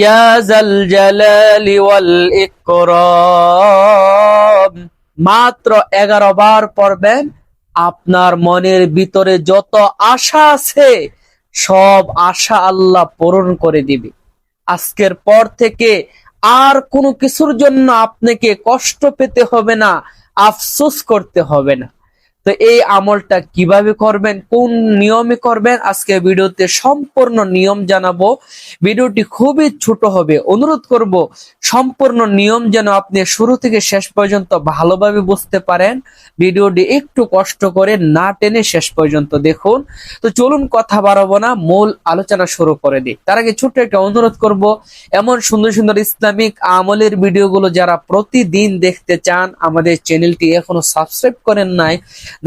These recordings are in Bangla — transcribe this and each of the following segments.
জাল জালালি ওয়াল ইকরাম। মাত্র এগারো বার পড়বেন, আপনার মনের ভিতরে যত আশা আছে, সব আশা আল্লাহ পূরণ করে দিবে। আজকের পর থেকে আর কোনো কিছুর জন্য আপনাকে কষ্ট পেতে হবে না, আফসোস করতে হবে না। তো এই আমলটা কীভাবে করবেন, কোন নিয়মে করবেন, আজকে ভিডিওতে সম্পূর্ণ নিয়ম জানাব। ভিডিওটি খুবই ছোট হবে। অনুরোধ করব, সম্পূর্ণ নিয়ম যেন আপনি শুরু থেকে শেষ পর্যন্ত ভালোভাবে বুঝতে পারেন। ভিডিওটি একটু কষ্ট করে না টেনে শেষ পর্যন্ত দেখুন। তো চলুন কথা বাড়াবো না, মূল আলোচনা শুরু করে দিই। তার আগে ছোট্ট একটা অনুরোধ করব, এমন সুন্দর সুন্দর ইসলামিক আমলের ভিডিওগুলো যারা প্রতিদিন দেখতে চান, আমাদের চ্যানেলটি এখনও সাবস্ক্রাইব করেন নাই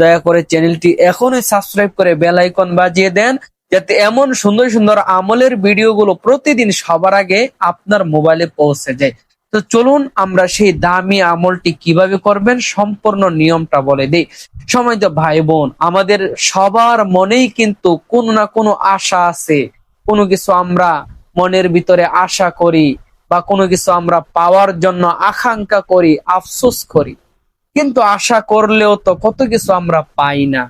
দয়া করে চ্যানেলটি এখনই সাবস্ক্রাইব করে বেল আইকন বাজিয়ে দেন, যাতে এমন সুন্দর সুন্দর আমলের ভিডিওগুলো প্রতিদিন সবার আগে আপনার মোবাইলে পৌঁছে যায়। তো চলুন আমরা সেই দামি আমলটি কীভাবে করবেন সম্পূর্ণ নিয়মটা বলে দিই। সময় তো ভাই বোন আমাদের সবার মনেই কিন্তু কোনো না কোনো আশা আছে। কোনো কিছু আমরা মনের ভিতরে আশা করি বা কোনো কিছু আমরা পাওয়ার জন্য আকাঙ্ক্ষা করি, আফসোস করি। কিন্তু আশা করলেও তো কত কিছু আমরা পাই না।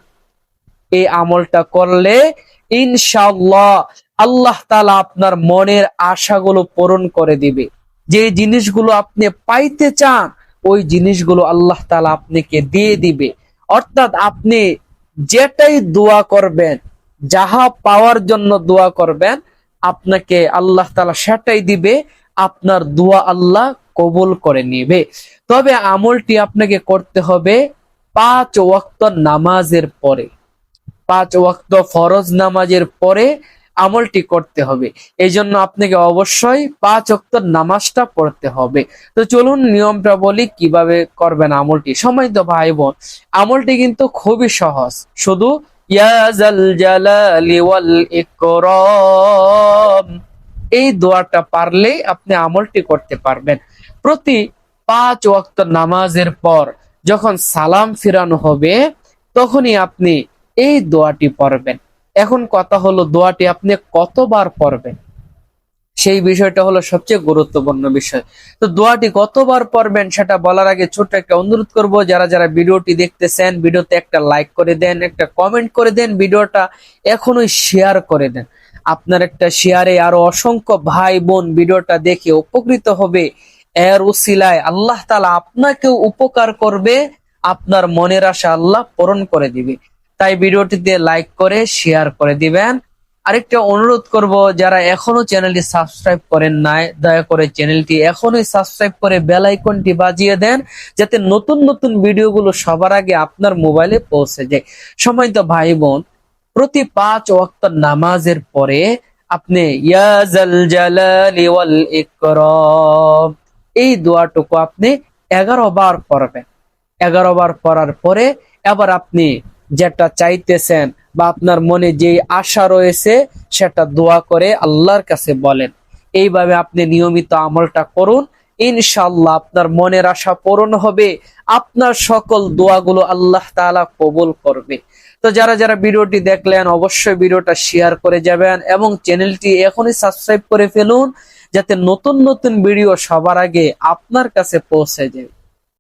এই আমলটা করলে ইনশাআল্লাহ আল্লাহ তালা আপনার মনের আশাগুলো পূরণ করে দিবে। যে জিনিসগুলো আপনি পাইতে চান, ওই জিনিসগুলো আল্লাহ তাআলা আপনাকে দিয়ে দিবে। অর্থাৎ আপনি যেটাই দোয়া করবেন, যাহা পাওয়ার জন্য দোয়া করবেন, আপনাকে আল্লাহ তাআলা সেটাই দিবে, আপনার দোয়া আল্লাহ কবুল করে নিবে। তবে আমলটি আপনাকে করতে হবে পাঁচ ওয়াক্ত নামাজের পরে। পাঁচ ওয়াক্ত ফরজ নামাজের পরে আমলটি করতে হবে। এই জন্য আপনাকে অবশ্যই পাঁচ ওয়াক্ত নামাজটা পড়তে হবে। তো চলুন নিয়মটা বলি, কীভাবে করবেন আমলটি। সময় তো ভাই বোন, আমলটি কিন্তু খুবই সহজ। শুধু ইয়াজাল জালালি ওয়াল ইকরাম। এই দোয়াটা পারলেই আপনি আমলটি করতে পারবেন। প্রতি পাঁচ ওয়াক্ত নামাজের পর যখন সালাম ফিরানো হবে, তখনই আপনি এই দোয়াটি পড়বেন। এখন কথা হলো, দোয়াটি আপনি কতবার পড়বেন? সেই বিষয়টা হলো সবচেয়ে গুরুত্বপূর্ণ বিষয়। তো দোয়াটি কতবার পড়বেন সেটা বলার আগে ছোট্ট একটা অনুরোধ করব, যারা যারা ভিডিওটি দেখতেছেন, ভিডিওতে একটা লাইক করে দেন, একটা কমেন্ট করে দেন, ভিডিওটা এখনই শেয়ার করে দেন। আপনার একটা শেয়ারে আরও অসংখ্য ভাই বোন ভিডিওটা দেখে উপকৃত হবে। এর উসিলায় আল্লাহ তালা আপনাকেও উপকার করবে, আপনার মনের আশা আল্লাহ পূরণ করে দিবে। তাই ভিডিওটিতে লাইক করে শেয়ার করে দিবেন। আরেকটা অনুরোধ করব, যারা এখনও চ্যানেলটি সাবস্ক্রাইব করেন নাই, দয়া করে চ্যানেলটি এখনই সাবস্ক্রাইব করে বেল আইকনটি বাজিয়ে দেন, যাতে নতুন নতুন ভিডিওগুলো সবার আগে আপনার মোবাইলে পৌঁছে যায়। সময় তো ভাই বোন প্রতি পাঁচ ওয়াক্ত নামাজের পরে আপনি এই দোয়াটুকু আপনি এগারো বার পড়বেন। এগারো বার পড়ার পরে এবার আপনি যেটা চাইতেছেন বা আপনার মনে যে আশা রয়েছে, সেটা দোয়া করে আল্লাহর কাছে বলেন। এইভাবে আপনি নিয়মিত আমলটা করুন। ইনশাল্লাহ আপনার মনের আশা পূরণ হবে, আপনার সকল দোয়াগুলো আল্লাহ তালা কবুল করবে। তো যারা যারা ভিডিওটি দেখলেন, অবশ্যই ভিডিওটা শেয়ার করে যাবেন এবং চ্যানেলটি এখনই সাবস্ক্রাইব করে ফেলুন, যাতে নতুন নতুন ভিডিও সবার আগে আপনার কাছে পৌঁছে যায়।